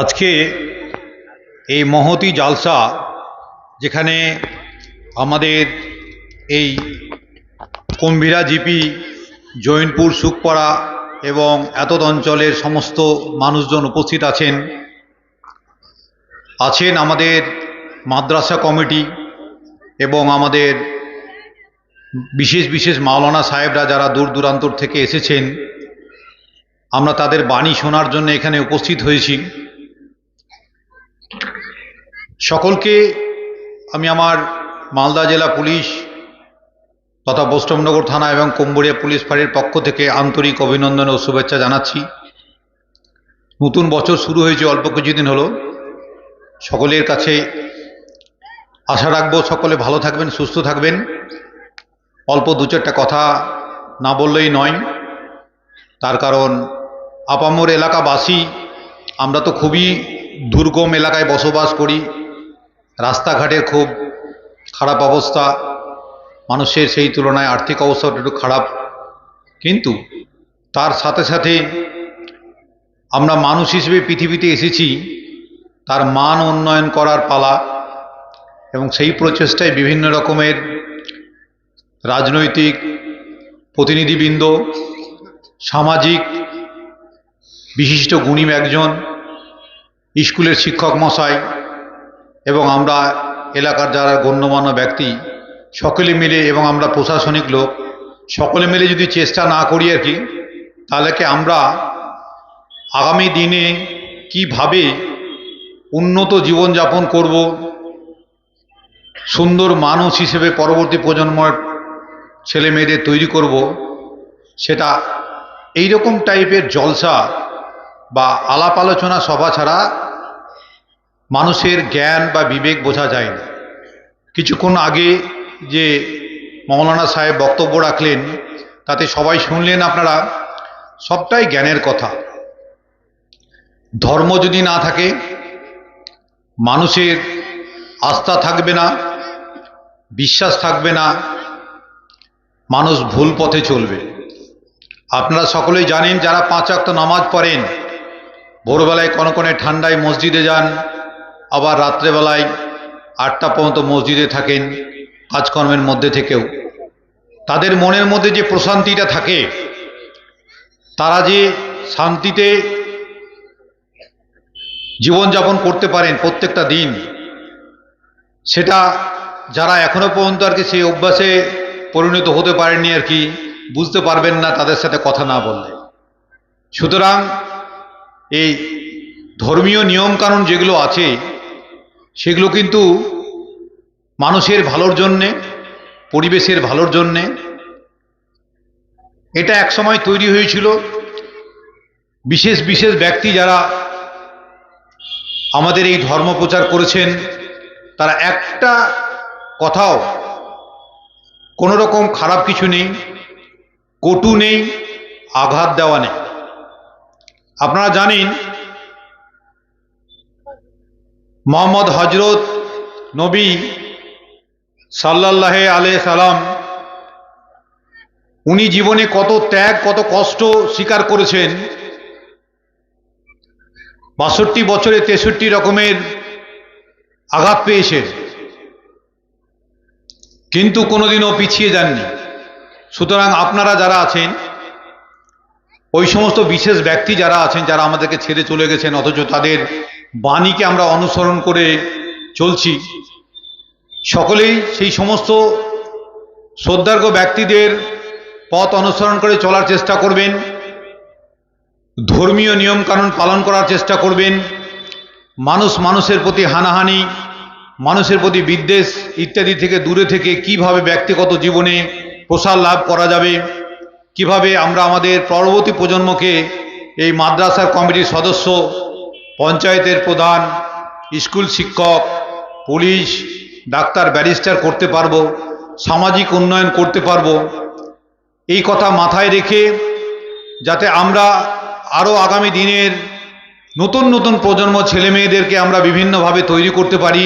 আজকে এই মহতি জালসা যেখানে আমাদের এই কুম্ভীরা জিপি, জৈনপুর, সুখপাড়া এবং এতদ অঞ্চলের সমস্ত মানুষজন উপস্থিত আছেন আছেন আমাদের মাদ্রাসা কমিটি এবং আমাদের বিশেষ বিশেষ মাওলানা সাহেবরা যারা দূর দূরান্তর থেকে এসেছেন, আমরা তাদের বাণী শোনার জন্য এখানে উপস্থিত হয়েছি। সকলকে আমি আমার মালদা জেলা পুলিশ তথা বৈষ্ণবনগর থানা এবং কুম্বুরিয়া পুলিশ ফাঁড়ির পক্ষ থেকে আন্তরিক অভিনন্দন ও শুভেচ্ছা জানাচ্ছি। নতুন বছর শুরু হয়েছে, অল্প কিছুদিন হলো। সকলের কাছে আশা রাখব সকলে ভালো থাকবেন, সুস্থ থাকবেন। অল্প দু চারটা কথা না বললেই নয়। তার কারণ, আপামর এলাকাবাসী, আমরা তো খুবই দুর্গম এলাকায় বসবাস করি। রাস্তাঘাটের খুব খারাপ অবস্থা, মানুষের সেই তুলনায় আর্থিক অবস্থাটা একটু খারাপ। কিন্তু তার সাথে সাথে আমরা মানুষ হিসেবে পৃথিবীতে এসেছি, তার মান উন্নয়ন করার পালা এবং সেই প্রচেষ্টায় বিভিন্ন রকমের রাজনৈতিক প্রতিনিধিবৃন্দ, সামাজিক বিশিষ্ট গুণী একজন, স্কুলের শিক্ষক মশাই এবং আমরা এলাকার যারা গণ্যমান্য ব্যক্তি, সকলে মিলে এবং আমরা প্রশাসনিক লোক, সকলে মিলে যদি চেষ্টা না করি আর কি, তাহলে কি আমরা আগামী দিনে কীভাবে উন্নত জীবনযাপন করব, সুন্দর মানুষ হিসেবে পরবর্তী প্রজন্মের ছেলে মেয়েদের তৈরি করব, সেটা এই রকম টাইপের জলসা বা আলাপ আলোচনা সভা ছাড়া মানুষের জ্ঞান বা বিবেক বোঝা যায় না। কিছুক্ষণ আগে যে মৌলানা সাহেব বক্তব্য রাখলেন, তাতে সবাই শুনলেন আপনারা, সবটাই জ্ঞানের কথা। ধর্ম যদি না থাকে, মানুষের আস্থা থাকবে না, বিশ্বাস থাকবে না, মানুষ ভুল পথে চলবে। আপনারা সকলেই জানেন, যারা পাঁচ নামাজ পড়েন, ভোরবেলায় কনকনে ঠান্ডায় মসজিদে যান আবার রাত্রেবেলায় আটটা পর্যন্ত মসজিদে থাকেন, কাজকর্মের মধ্যে থেকেও। তাদের মনের মধ্যে যে প্রশান্তিটা থাকে, তারা যে শান্তিতে জীবনযাপন করতে পারেন প্রত্যেকটা দিন, সেটা যারা এখনও পর্যন্ত আর কি সেই অভ্যাসে পরিণত হতে পারেননি আর কি, বুঝতে পারবেন না তাদের সাথে কথা না বললে। সুতরাং এই ধর্মীয় নিয়মকানুন যেগুলো আছে সেগুলো কিন্তু মানুষের ভালোর জন্যে, পরিবেশের ভালোর জন্যে। এটা একসময় তৈরি হয়েছিল। বিশেষ বিশেষ ব্যক্তি যারা আমাদের এই ধর্ম প্রচার করেছেন, তারা একটা কথাও কোনো রকম খারাপ কিছু নেই, কটু নেই, আঘাত দেওয়া নেই। আপনারা জানেন মোহাম্মদ হজরত নবী সাল্লাহ আলে সালাম, উনি জীবনে কত ত্যাগ, কত কষ্ট স্বীকার করেছেন। বাষট্টি বছরে তেষট্টি রকমের আঘাত পেয়েছেন। কিন্তু কোনোদিনও পিছিয়ে যাননি। সুতরাং আপনারা যারা আছেন, ওই সমস্ত বিশেষ ব্যক্তি যারা আছেন, যারা আমাদেরকে ছেড়ে চলে গেছেন, অথচ তাদের বাণীকে আমরা অনুসরণ করে চলছি। সকলেই সেই সমস্ত শ্রদ্ধার্ঘ ব্যক্তিদের পথ অনুসরণ করে চলার চেষ্টা করবেন। ধর্মীয় নিয়মকানুন পালন করার চেষ্টা করবেন। মানুষ মানুষের প্রতি হানাহানি, মানুষের প্রতি বিদ্বেষ ইত্যাদি থেকে দূরে থেকে কীভাবে ব্যক্তিগত জীবনে প্রসার লাভ করা যাবে, কীভাবে আমরা আমাদের পরবর্তী প্রজন্মকে এই মাদ্রাসার কমিটির সদস্য পঞ্চায়েতের প্রধান, স্কুল শিক্ষক, পুলিশ, ডাক্তার, ব্যারিস্টার করতে পারব, সামাজিক উন্নয়ন করতে পারব। এই কথা মাথায় রেখে যাতে আমরা আরও আগামী দিনের নতুন নতুন প্রজন্ম ছেলে মেয়েদেরকে আমরা বিভিন্নভাবে তৈরি করতে পারি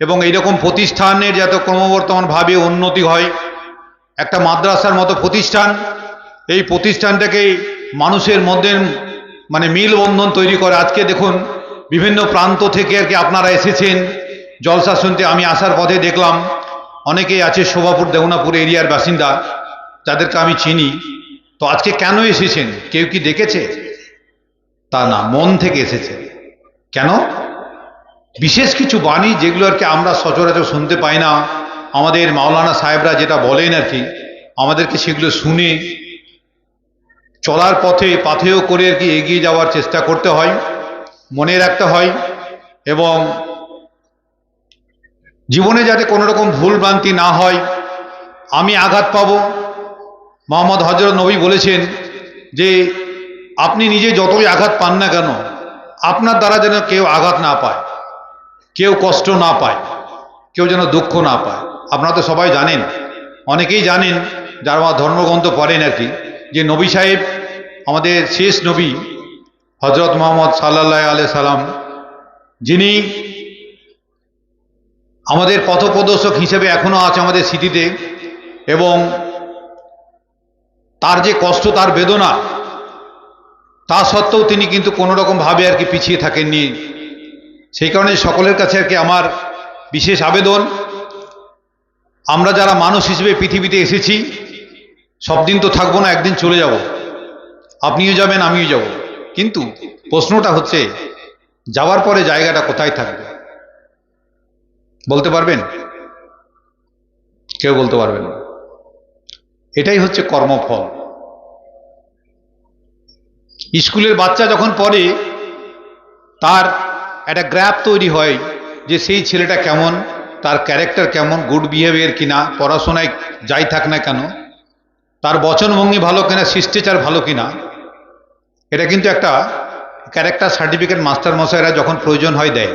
এবং এইরকম প্রতিষ্ঠানের যাতে ক্রমবর্তমানভাবে উন্নতি হয়, একটা মাদ্রাসার মতো প্রতিষ্ঠান, এই প্রতিষ্ঠানটাকে মানুষের মধ্যে মানে মিলবন্ধন তৈরি করে। আজকে দেখুন, বিভিন্ন প্রান্ত থেকে আর কি আপনারা এসেছেন। জলসা শুনতে আমি আসার পথে দেখলাম, অনেকেই আছে শোভাপুর দেওনাপুর এরিয়ার বাসিন্দা, যাদেরকে আমি চিনি। তো আজকে কেন এসেছেন? কেউ কি দেখেছে? তা না, মন থেকে এসেছে। কেন? বিশেষ কিছু বাণী যেগুলো আর কি আমরা সচরাচর শুনতে পাই না। আমাদের মাওলানা সাহেবরা যেটা বলেন আর কি, আমাদেরকে সেগুলো শুনে চলার পথে পাথেয় করে কি এগিয়ে যাওয়ার চেষ্টা করতে হয়, মনে রাখতে হয় এবং জীবনে যাতে কোনো রকম ভুল ভ্রান্তি না হয়, আমি আঘাত পাব। মোহাম্মদ হজরত নবী বলেছেন যে, আপনি নিজে যতই আঘাত পান না কেন, আপনার দ্বারা যেন কেউ আঘাত না পায়, কেউ কষ্ট না পায়, কেউ যেন দুঃখ না পায়। আপনারা তো সবাই জানেন, অনেকেই জানেন, যারা আমার ধর্মগ্রন্থ পড়েন আর কি, যে নবী সাহেব আমাদের শেষ নবী হজরত মোহাম্মদ সাল্লাহ আলাই সালাম যিনি আমাদের পথপ্রদর্শক হিসেবে এখনও আছে আমাদের স্মৃতিতে এবং তার যে কষ্ট, তার বেদনা, তা সত্ত্বেও তিনি কিন্তু কোনো রকমভাবে আর কি পিছিয়ে থাকেননি। সেই কারণে সকলের কাছে আর কি আমার বিশেষ আবেদন, আমরা যারা মানুষ হিসেবে পৃথিবীতে এসেছি সব দিন তো থাকব না, একদিন চলে যাব। আপনিও যাবেন, আমিও যাব। কিন্তু প্রশ্নটা হচ্ছে, যাওয়ার পরে জায়গাটা কোথায় থাকবে? বলতে পারবেন? কেউ বলতে পারবেন না। এটাই হচ্ছে কর্মফল। স্কুলের বাচ্চা যখন পড়ে, তার একটা গ্র্যাপ তৈরি হয় যে সেই ছেলেটা কেমন, তার ক্যারেক্টার কেমন, গুড বিহেভিয়ার কিনা, পড়াশোনায় যাই থাক না কেন, তার বচনভঙ্গি ভালো কিনা, শিষ্টাচার ভালো কিনা এটা কিন্তু একটা ক্যারেক্টার সার্টিফিকেট মাস্টার মশাইরা যখন প্রয়োজন হয় দেয়।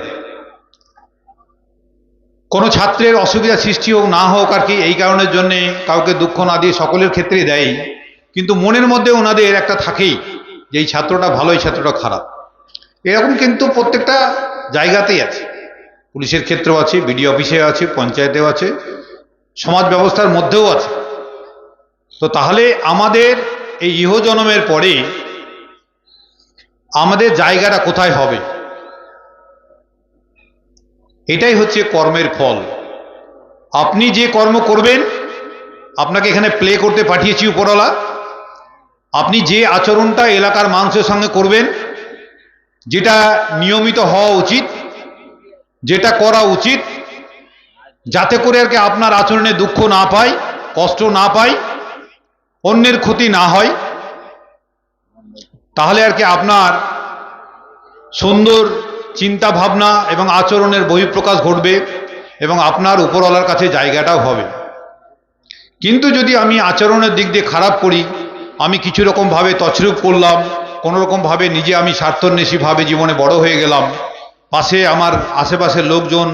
কোনো ছাত্রের অসুবিধা সৃষ্টি হোক, না হোক আর কি, এই কারণের জন্যে কাউকে দুঃখ না দিয়ে সকলের ক্ষেত্রেই দেয়। কিন্তু মনের মধ্যে ওনাদের একটা থাকেই যে এই ছাত্রটা ভালো, এই ছাত্রটা খারাপ। এরকম কিন্তু প্রত্যেকটা জায়গাতেই আছে। পুলিশের ক্ষেত্রেও আছে বিডি অফিসে আছে, পঞ্চায়েতেও আছে, সমাজ ব্যবস্থার মধ্যেও আছে। তো তাহলে আমাদের এই ইহ জন্মের পরে আমাদের জায়গাটা কোথায় হবে? এটাই হচ্ছে কর্মের ফল। আপনি যে কর্ম করবেন, আপনাকে এখানে প্লে করতে পাঠিয়েছি উপরওয়ালা। আপনি যে আচরণটা এলাকার মানুষের সঙ্গে করবেন, যেটা নিয়মিত হওয়া উচিত, যেটা করা উচিত, যাতে করে আর কি আপনার আচরণে দুঃখ না পায়, কষ্ট না পায়, অন্যের ক্ষতি না হয়। তাহলে আর কি আপনার সুন্দর চিন্তা ভাবনা এবং আচরণের বহিঃপ্রকাশ ঘটবে এবং আপনার উপরওয়ালার কাছে জায়গাটাও হবে। কিন্তু যদি আমি আচরণের দিক দিয়ে খারাপ করি, আমি কিছু রকমভাবে তছরূপ করলাম, কোনো রকমভাবে নিজে আমি স্বার্থন্বেষীভাবে জীবনে বড় হয়ে গেলাম, পাশে আমার আশেপাশের লোকজন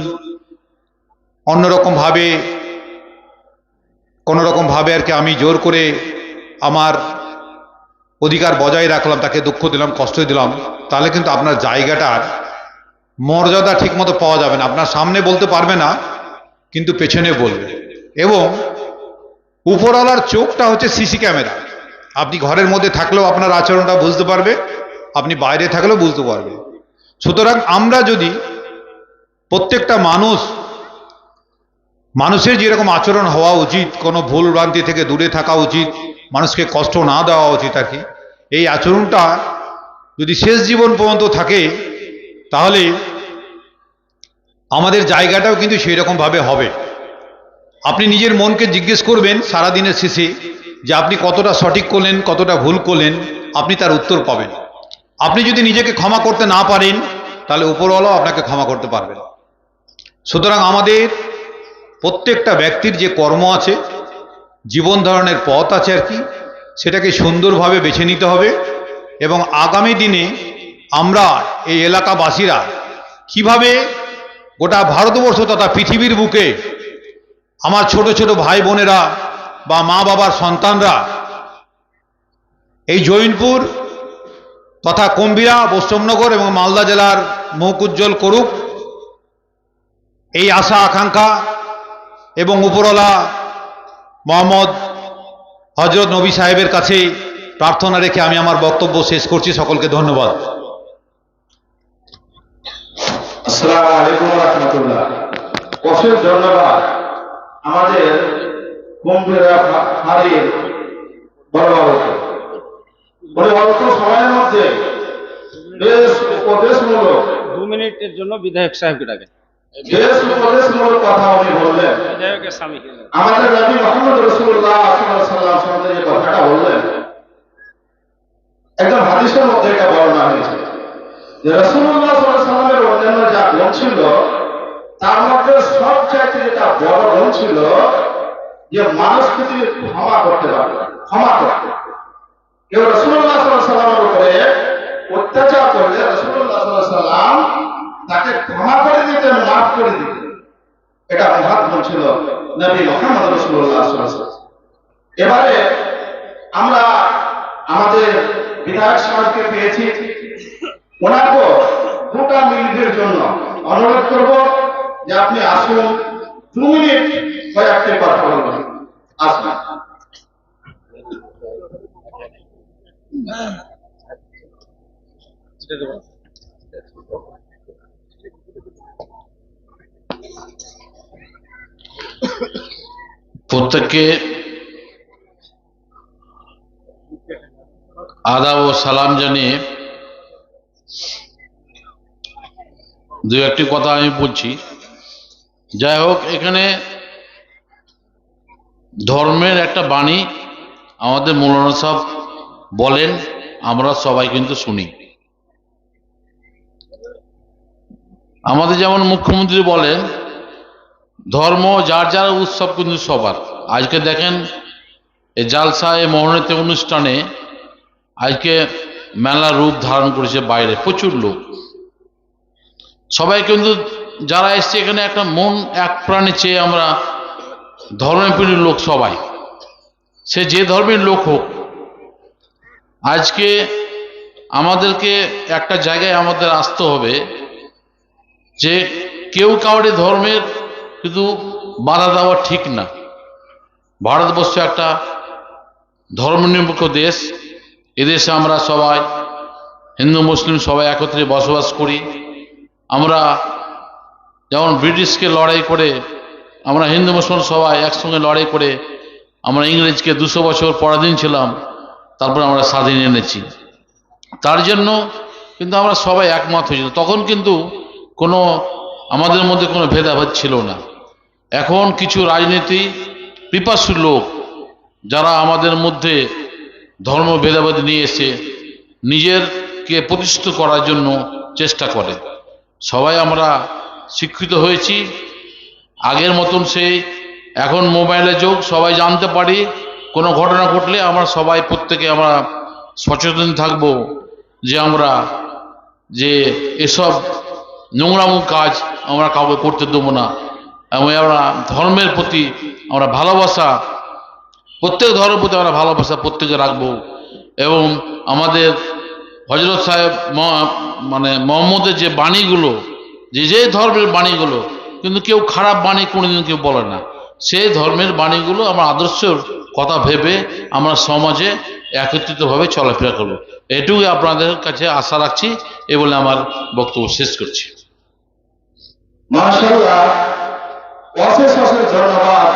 অন্যরকমভাবে কোনো রকমভাবে আর কি আমি জোর করে আমার অধিকার বজায় রাখলাম, তাকে দুঃখ দিলাম, কষ্ট দিলাম, তাহলে কিন্তু আপনার জায়গাটার মর্যাদা ঠিকমতো পাওয়া যাবে না। আপনার সামনে বলতে পারবে না, কিন্তু পেছনে বলবে। এবং উপরওয়ালার চোখটা হচ্ছে সিসি ক্যামেরা। আপনি ঘরের মধ্যে থাকলেও আপনার আচরণটা বুঝতে পারবে, আপনি বাইরে থাকলেও বুঝতে পারবে। সুতরাং আমরা যদি প্রত্যেকটা মানুষ, মানুষের যেরকম আচরণ হওয়া উচিত, কোনো ভুল ভ্রান্তি থেকে দূরে থাকা উচিত, মানুষকে কষ্ট না দেওয়া উচিত আর কি এই আচরণটা যদি শেষ জীবন পর্যন্ত থাকে, তাহলে আমাদের জায়গাটাও কিন্তু সেই রকমভাবে হবে। আপনি নিজের মনকে জিজ্ঞেস করবেন সারা দিনের শেষে যে আপনি কতটা সঠিক করলেন, কতটা ভুল করলেন, আপনি তার উত্তর পাবেন। আপনি যদি নিজেকে ক্ষমা করতে না পারেন, তাহলে উপরওয়ালাও আপনাকে ক্ষমা করতে পারবেন সুতরাং আমাদের প্রত্যেকটা ব্যক্তির যে কর্ম আছে, জীবন ধারণের পথ আছে আর কি সেটাকে সুন্দরভাবে বেছে নিতে হবে এবং আগামী দিনে আমরা এই এলাকাবাসীরা কীভাবে গোটা ভারতবর্ষ তথা পৃথিবীর বুকে আমার ছোট ছোট ভাই বোনেরা বা মা বাবার সন্তানরা এই জৈনপুর তথা কম্বিরা বৈষ্ণবনগর এবং মালদা জেলার মুখ উজ্জ্বল করুক। এই আশা, আকাঙ্ক্ষা এবং উপরওয়ালা মোহাম্মদ হজরত নবী সাহেবের কাছে প্রার্থনা রেখে আমি আমার বক্তব্য শেষ করছি। সকলকে ধন্যবাদ। আসসালামু আলাইকুম রহমতুল্লাহ। অশেষ ধন্যবাদ। আমাদের কুম্ভীরা হারিয়ে বড় অল্প সময়ের মধ্যে বেশ উপদেশমূলক। দু মিনিটের জন্য বিধায়ক সাহেবকে ডাকে। বেশ উপদেশমূলক কথা উনি বললেন আমাদের নবী মোহাম্মদ রসুল্লাহ সাল্লাম সম্বন্ধে যে কথাটা বললেন একদম হাদিসের মধ্যে এটা বর্ণনা হয়েছে যে রসুল্লাহ সাল্লামের অন্যান্য যা গুণ ছিল তার মধ্যে সবচাইতে যেটা বড় গুণ ছিল যে মানুষকে তিনি ক্ষমা করতে পারতেন ক্ষমা করতেন। কেউ রসুল্লাহ সাল্লামের উপরে অত্যাচার করলে রসুল্লাহ সাল্লাম তাকে ক্ষমা করে মাফ করে দিতেন এটা মহাত গুণ ছিল নবী মোহাম্মদ রসুল্লাহ এবারে আমরা আমাদের বিধায়ক সাহেবকে পেয়েছি। ওনাকে দুটা মিনিটের জন্য অনুরোধ করব যে আপনি আসুন দু মিনিট কয়েকটি কথা বলবেন আসুন। প্রত্যেককে আদাব ও সালাম জানিয়ে দু একটি কথা আমি বলছি। যাই হোক, এখানে ধর্মের একটা বাণী আমাদের মৌলানা সাহেব বলেন, আমরা সবাই কিন্তু শুনি। আমাদের যেমন মুখ্যমন্ত্রী বলেন ধর্ম, যার যার উৎসব কিন্তু সবার। আজকে দেখেন এই জালসা, এ মহনীত অনুষ্ঠানে আজকে মেলা রূপ ধারণ করেছে বাইরে, প্রচুর লোক। সবাই কিন্তু, যারা এসছে এখানে একটা মন, এক প্রাণে চেয়ে আমরা ধর্মপ্রিয় লোক সবাই। সে যে ধর্মের লোক হোক, আজকে আমাদেরকে একটা জায়গায় আমাদের আসতে হবে যে কেউ কাউরে ধর্মের কিন্তু বাধা দেওয়া ঠিক না। ভারতবর্ষ একটা ধর্মনিরপেক্ষ দেশ। এদেশে আমরা সবাই, হিন্দু, মুসলিম সবাই একত্রে বসবাস করি। আমরা যেমন ব্রিটিশকে লড়াই করে, আমরা হিন্দু, মুসলমান সবাই একসঙ্গে লড়াই করে, আমরা ইংরেজকে দুশো বছর পরাধীন ছিলাম, তারপর আমরা স্বাধীন এনেছি। তার জন্য কিন্তু আমরা সবাই একমত হয়েছিল তখন কিন্তু কোনো, আমাদের মধ্যে কোনো ভেদাভেদ ছিল না। এখন কিছু রাজনীতি পিপাসু লোক যারা আমাদের মধ্যে ধর্ম ভেদাভেদ নিয়ে এসে নিজেরকে প্রতিষ্ঠিত করার জন্য চেষ্টা করে। সবাই আমরা শিক্ষিত হয়েছি। আগের মতন সেই এখন মোবাইলে যোগ, সবাই জানতে পারি কোনো ঘটনা ঘটলে আমরা সবাই প্রত্যেকে আমরা সচেতন থাকব যে আমরা যে এসব নোংরামো কাজ আমরা কাউকে করতে দেবো না। এবং আমরা ধর্মের প্রতি আমরা ভালোবাসা, প্রত্যেক ধর্মের প্রতি আমরা ভালোবাসা প্রত্যেকে রাখব। এবং আমাদের হজরত সাহেব মানে মোহাম্মদের যে বাণীগুলো, যে যে ধর্মের বাণীগুলো, কিন্তু কেউ খারাপ বাণী কোনোদিন কেউ বলে না। সেই ধর্মের বাণীগুলো আমরা আদর্শের কথা ভেবে আমরা সমাজে একত্রিতভাবে চলাফেরা করব। এটুকু আপনাদের কাছে আশা রাখছি, এ বলে আমার বক্তব্য শেষ করছি। মাশাআল্লাহ। অশেষ অশেষ ধন্যবাদ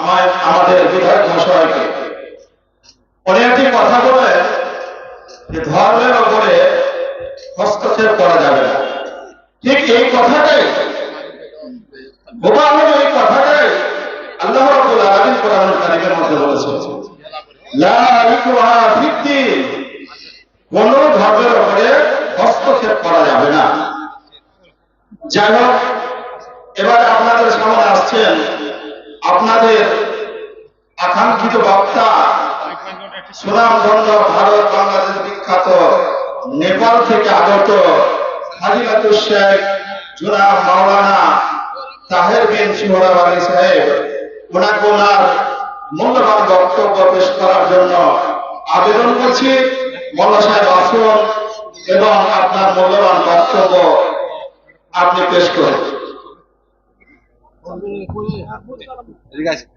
আমার আমাদের বিধায়ক মহাশয়কে। উনি একটি কথা বলেন যে ধর্মের ওপরে হস্তক্ষেপ করা যাবে না। ঠিক এই কথাটাই হুবহু এই কথাটাই আল্লাহ রাব্বুল আলামিন কোরআনুল কারীমের মধ্যে বলেছেন। লা ইকরাহা ফিদ্দিন, কোন ধর্মের ওপরে হস্তক্ষেপ করা যাবে না। যাই হোক এবার আপনাদের সামনে আসছেন আপনাদের আকাঙ্ক্ষিত বক্তা সুনামধন্য ভারত বাংলাদেশ বিখ্যাত নেপাল থেকে আগত শেখ মাওলানা তাহের বিন সাহেব। ওনাকে ওনার মূল্যবান বক্তব্য পেশ করার জন্য আবেদন করছি। মোল্লা সাহেব আসুন এবং আপনার মূল্যবান বক্তব্য আপনি পেশ করেন। আসুন